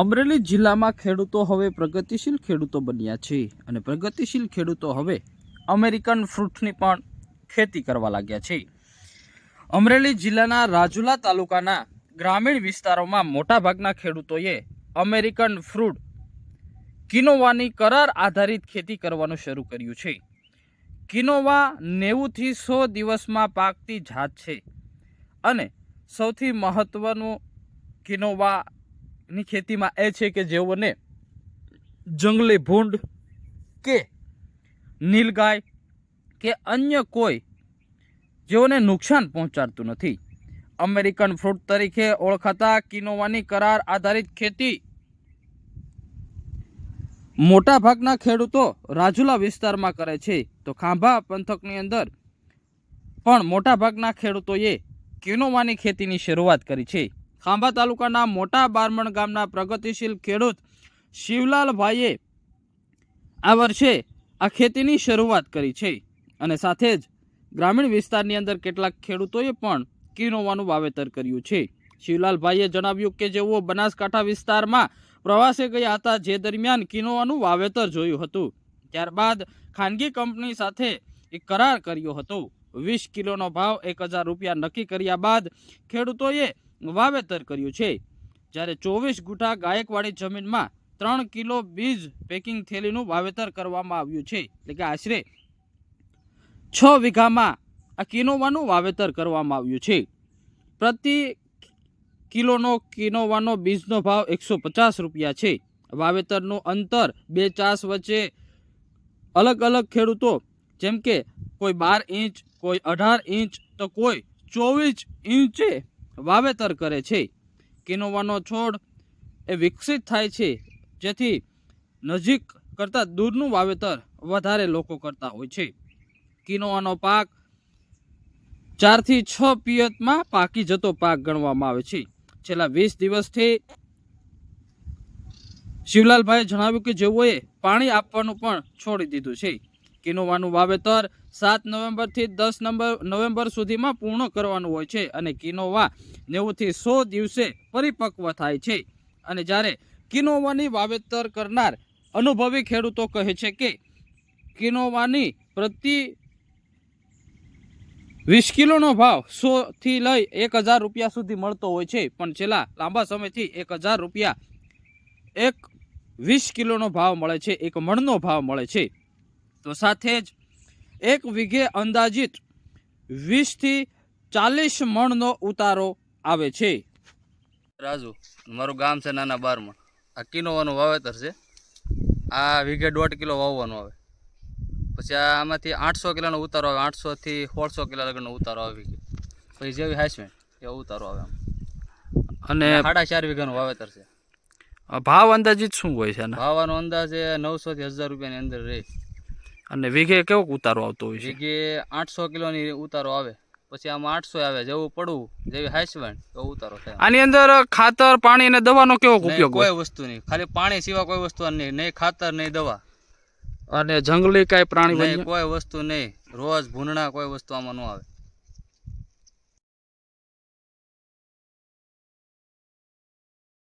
અમરેલી જિલ્લામાં ખેડૂતો હવે પ્રગતિશીલ ખેડૂતો બન્યા છે અને પ્રગતિશીલ ખેડૂતો હવે અમેરિકન ફ્રૂટની પણ ખેતી કરવા લાગ્યા છે. અમરેલી જિલ્લાના રાજુલા તાલુકાના ગ્રામીણ વિસ્તારોમાં મોટાભાગના ખેડૂતોએ અમેરિકન ફ્રૂટ કિનોવાની કરાર આધારિત ખેતી કરવાનું શરૂ કર્યું છે. કિનોવા નેવુંથી સો દિવસમાં પાકતી જાત છે અને સૌથી મહત્ત્વનું કિનોવાની ખેતીમાં એ છે કે જેઓને જંગલી ભૂંડ કે નીલગાય કે અન્ય કોઈ જેઓને નુકસાન પહોંચાડતું નથી. અમેરિકન ફ્રૂટ તરીકે ઓળખાતા કિનોવાની કરાર આધારિત ખેતી. મોટાભાગના ખેડૂતો રાજુલા વિસ્તારમાં કરે છે. તો ખાંભા પંથકની અંદર પણ મોટાભાગના ખેડૂતોએ કિનોવાની ખેતીની શરૂઆત કરી છે. ખાંભા તાલુકાના મોટા બારમણ ગામના પ્રગતિશીલ ખેડૂત શિવલાલભાઈએ આ વર્ષે આ ખેતીની શરૂઆત કરી છે. અને સાથે જ ગ્રામીણ વિસ્તારની અંદર કેટલાક ખેડૂતોએ પણ કિનોવાનું વાવેતર કર્યું છે. શિવલાલભાઈએ જણાવ્યું કે જેઓ બનાસકાંઠા વિસ્તારમાં પ્રવાસે ગયા હતા, જે દરમિયાન કિનોવાનું વાવેતર જોયું હતું. ત્યારબાદ ખાનગી કંપની સાથે એક કરાર કર્યો હતો. વીસ કિલોનો ભાવ એક હજાર રૂપિયા નક્કી કર્યા બાદ ખેડૂતોએ વાવેતર કર્યું છે. જ્યારે ચોવીસ ગુઠા ગાયકવાડી જમીનમાં ત્રણ કિલો બીજ પેકિંગ થેલીનું વાવેતર કરવામાં આવ્યું છે. એટલે કે આશરે છ વીઘામાં આ કિનોવાનું વાવેતર કરવામાં આવ્યું છે. પ્રતિ કિલોનો કિનોવાનો બીજનો ભાવ એકસો પચાસ રૂપિયા છે. વાવેતરનું અંતર બે ચાસ વચ્ચે અલગ અલગ ખેડૂતો, જેમ કે કોઈ બાર ઇંચ, કોઈ અઢાર ઇંચ, તો કોઈ ચોવીસ ઇંચે વાવેતર કરે છે. કિનોવાનો છોડ એ વિકસિત થાય છે. જેથી નજીક કરતાં દૂરનું વાવેતર વધારે લોકો કરતા હોય છે. કિનોવાનો પાક ચારથી છ પિયતમાં પાકી જતો પાક ગણવામાં આવે છે. છેલ્લા વીસ દિવસથી શિવલાલભાઈએ જણાવ્યું કે જેઓએ પાણી આપવાનું પણ છોડી દીધું છે. કિનોવાનું વાવેતર સાત નવેમ્બરથી દસ નવેમ્બર નવેમ્બર સુધીમાં પૂર્ણ કરવાનું હોય છે અને કિનોવા નેવુંથી સો દિવસે પરિપક્વ થાય છે. અને જ્યારે કિનોવાની વાવેતર કરનાર અનુભવી ખેડૂતો કહે છે કે કિનોવાની પ્રતિ વીસ કિલોનો ભાવ સોથી લઈ એક હજાર રૂપિયા સુધી મળતો હોય છે. પણ છેલ્લા લાંબા સમયથી એક હજાર રૂપિયા એક વીસ કિલોનો ભાવ મળે છે. એક મણનો ભાવ મળે છે. તો સાથે જ એક વીઘે અંદાજિત વીસથી ચાલીસ મણનો ઉતારો આવે છે. રાજુ મારું ગામ છે નાના બારમાં આ કિનોવાનું વાવેતર છે. આ વીઘે દોઢ કિલો વાવવાનું આવે. પછી આમાંથી આઠસો કિલોનો ઉતારો આવે આઠસોથી સોળસો કિલો લગ્નનો ઉતારો આવે વીઘે. પછી જેવી હાઈસમેન્ટ એવો ઉતારો આવે આમ. અને સાડા ચાર વીઘાનું વાવેતર છે. ભાવ અંદાજિત શું હોય છે ભાવાનો અંદાજે નવસોથી હજાર રૂપિયાની અંદર રહે. અને વીઘે કેવો ઉતારો આવતો હોય છે? વીઘે આઠસો કિલોની ઉતારો આવે. પછી આમાં આઠસો આવે જેવું પડવું જેવી હાઈસમેન્ટ તો ઉતારો થાય. આની અંદર ખાતર પાણી અને દવાનો કેવો ઉપયોગ કોઈ વસ્તુ નહીં. ખાલી પાણી સિવાય કોઈ વસ્તુ નહીં. નહીં ખાતર નહીં દવા. અને જંગલી કાંઈ પ્રાણી કોઈ વસ્તુ નહીં. રોજ ભૂંડણા કોઈ વસ્તુ આમાં ન આવે.